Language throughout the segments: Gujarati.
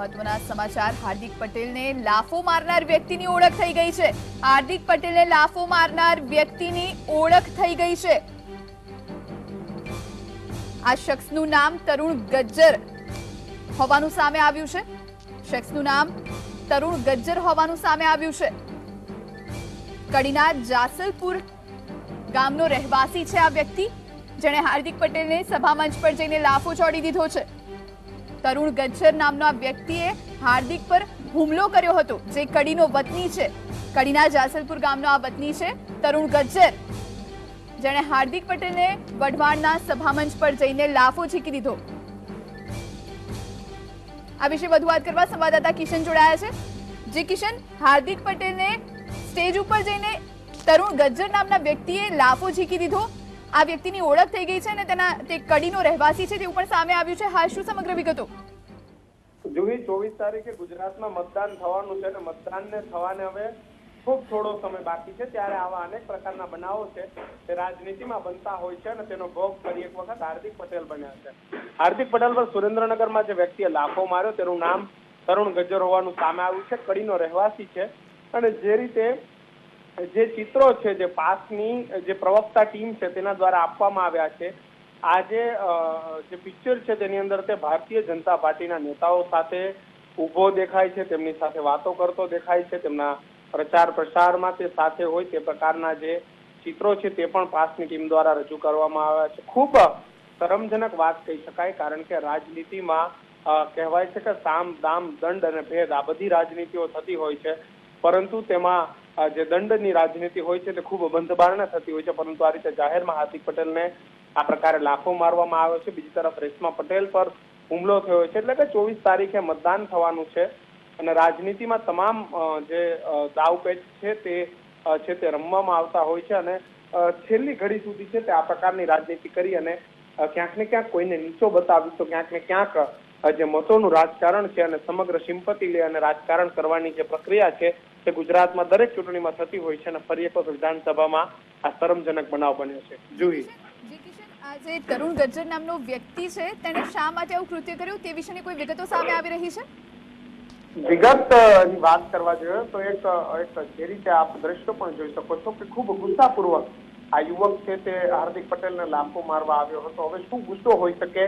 મહત્વના સમાચાર. હાર્દિક પટેલને લાફો મારનાર વ્યક્તિની ઓળખ થઈ ગઈ છે. હાર્દિક પટેલને લાફો મારનાર વ્યક્તિની ઓળખ થઈ ગઈ છે. આ શખ્સનું નામ તરુણ ગજ્જર હોવાનું સામે આવ્યું છે. શખ્સનું નામ તરુણ ગજ્જર હોવાનું સામે આવ્યું છે. કડીના જાસલપુર ગામનો રહેવાસી છે આ વ્યક્તિ, જેણે હાર્દિક પટેલને સભામંચ પર જઈને લાફો ચોડી દીધો છે. તરુણ ગજ્જર નામનો વ્યક્તિએ હાર્દિક પર હુમલો કર્યો હતો, જે કડીનો વતની છે. કડીના જાસલપુર ગામનો આ વતની છે તરુણ ગજ્જર. જેણે હાર્દિક પટેલને વઢવાણના સભામંચ પર જઈને લાફો ઝીકી દીધો. આ વિશે વધુ વાત કરવા સંવાદદાતા કિશન જોડાયા છે. જે કિશન, હાર્દિક પટેલને સ્ટેજ ઉપર જઈને તરુણ ગજ્જર નામના વ્યક્તિએ લાફો ઝીકી દીધો. આ વ્યક્તિની ઓળખ થઈ ગઈ છે અને તેના તે કડીનો રહેવાસી છે તેવું પણ સામે આવ્યું છે. હાલ શું સમગ્ર વિગતો? જુહી ચોવીસ તારીખે ગુજરાતમાં મતદાન થવાનું છે અને મતદાનને થવાને હવે ખૂબ થોડો સમય બાકી છે. ત્યારે આવા અનેક પ્રકારના બનાવો છે તે રાજનીતિમાં બનતા હોય છે અને તેનો ભોગ ફરી એક વખત હાર્દિક પટેલ બન્યા છે. હાર્દિક પટેલ પર સુરેન્દ્રનગરમાં જે વ્યક્તિએ લાફો માર્યો, તેનું નામ તરુણ ગજ્જર હોવાનું સામે આવ્યું છે. કડીનો રહેવાસી છે અને જે રીતે જે ચિત્રો છે, જે પાસની જે પ્રવક્તા ટીમ છે, તેના દ્વારા આપવામાં આવ્યા છે. આજે જે પિક્ચર છે, તેની અંદર તે ભારતીય જનતા પાર્ટીના નેતાઓ સાથે ઊભો દેખાય છે, તેમની સાથે વાતો કરતો દેખાય છે, તેમના પ્રચાર પ્રસારમાં તે સાથે હોય તે પ્રકારના જે ચિત્રો છે, તે પણ પાસની ટીમ દ્વારા રજૂ કરવામાં આવ્યા છે. ખૂબ શરમજનક વાત કહી શકાય, કારણ કે રાજનીતિમાં કહેવાય છે કે સામ, દામ, દંડ અને ભેદ આ બધી રાજનીતિઓ થતી હોય છે. પરંતુ તેમાં જે દંડની રાજનીતિ હોય છે, તે ખૂબ બંધબારણે થતી હોય છે, પરંતુ આ રીતે જાહેરમાં હાર્દિક પટેલને આ પ્રકારે લાફો મારવામાં આવ્યો છે. બીજી તરફ રેશમા પટેલ પર હુમલો થયો છે, એટલે કે ચોવીસ તારીખે મતદાન થવાનું છે. અને રાજનીતિમાં તમામ જે દાવપેચ છે તે છે તે રમવામાં આવતા હોય છે અને છેલ્લી ઘડી સુધી છે તે આ પ્રકારની રાજનીતિ કરી અને ક્યાંક ને ક્યાંક કોઈને નીચો બતાવી તો ક્યાંક ને ક્યાંક જે મતોનું રાજકારણ છે અને સમગ્ર સિમ્પતિ લે અને રાજકારણ કરવાની જે પ્રક્રિયા છે તે ગુજરાતમાં દરેક ચૂંટણીમાં થતી હોય છે અને ફરી એક વખત વિધાનસભામાં આ શરમજનક બનાવ બન્યો છે. જુહી જે આ જે તરુણ ગજ્જર નામનો વ્યક્તિ છે તેણે શા માટે આવું કૃત્ય કર્યું? તે વિશેની કોઈ વિગતો સામે આવી રહી છે? વિગતની વાત કરવા જોઈએ તો એક એક જે રીતે આપ દ્રશ્યો પણ જોઈ શકો છો કે ખૂબ ગુસ્સાપૂર્વક આ યુવક છે તે હાર્દિક પટેલને લાંબો મારવા આવ્યો હતો. હવે શું ગુસ્સો હોઈ શકે?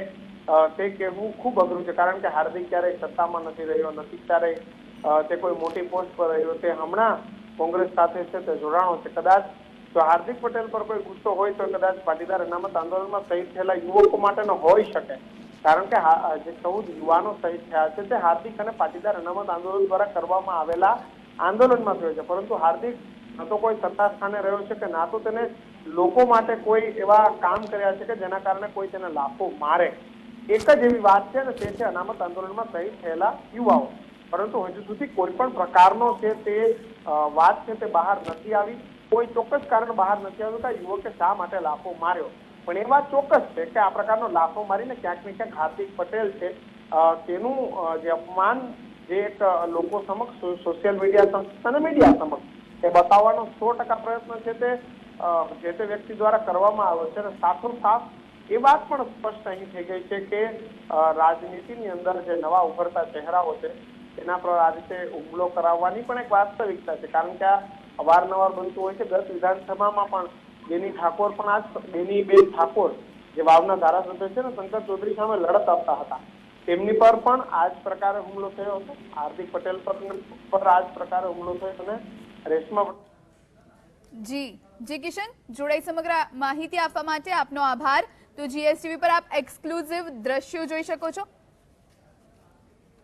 તે કહેવું ખૂબ અઘરું છે. કારણ કે હાર્દિક ક્યારેય સત્તામાં નથી રહ્યો, નથી ક્યારેય તે કોઈ મોટી પોસ્ટ પર રહ્યો. તે હમણાં કોંગ્રેસ સાથે છે, તે જોડાણો છે. કદાચ જો હાર્દિક પટેલ પર કોઈ ગુસ્સો હોય તો કદાચ પાટીદાર અનામત આંદોલનમાં શહીદ થયેલા યુવકો માટેનો હોઈ શકે. કારણ કે જે ચૌદ યુવાનો શહીદ થયા છે, તે હાર્દિક અને પાટીદાર અનામત આંદોલન દ્વારા કરવામાં આવેલા આંદોલનમાં થયો છે. પરંતુ હાર્દિક ન તો કોઈ સત્તા સ્થાને રહ્યો છે કે ના તો તેને લોકો માટે કોઈ એવા કામ કર્યા છે કે જેના કારણે કોઈ તેને લાફો મારે. એક જ એવી વાત છે ને તે છે અનામત આંદોલનમાં શહીદ થયેલા યુવાઓ. પરંતુ હજુ સુધી કોઈ પણ પ્રકારનો છે તે વાત છે તે બહાર નથી આવી. કોઈ ચોક્કસ કારણ બહાર નથી આવ્યું કે યુવકે શા માટે લાફો માર્યો? પણ એ વાત ચોક્કસ છે કે આ પ્રકારનો લાફો મારીને ક્યાંક ને ક્યાંક હાર્દિક પટેલ છે તેનું જે અપમાન જે એક લોકો સમક્ષ સોશિયલ મીડિયા સમક્ષ અને મીડિયા સમક્ષ એ બતાવવાનો સો ટકા પ્રયત્ન છે તે જે તે વ્યક્તિ દ્વારા કરવામાં આવ્યો છે અને સાથોસાથ એ વાત પણ સ્પષ્ટ અહીં થઈ ગઈ છે કે રાજનીતિની અંદર જે નવા ઉભરતા ચહેરાઓ છે, એના પર આ રીતે હુમલો કરાવવાની પણ એક વાસ્તવિકતા છે. કારણ કે આ અવારનવાર બનતું હોય છે. ગત વિધાનસભામાં પણ બેની ઠાકોર પણ આ બેની બેન ઠાકોર જે વાવના ધારાસભ્ય છે ને, શંકર ચૌધરી સામે લડત આપતા હતા. તેમની પર પણ આ જ પ્રકારે હુમલો થયો હતો. હાર્દિક પટેલ પર પર આ જ પ્રકારે હુમલો થયો અને રેશમા જી. જી કિશન, જોડાઈ સમગ્ર માહિતી આપવા માટે આપનો આભાર. તો જીએસટીવી પર આપ એક્સક્લુઝિવ દ્રશ્યો જોઈ શકો છો.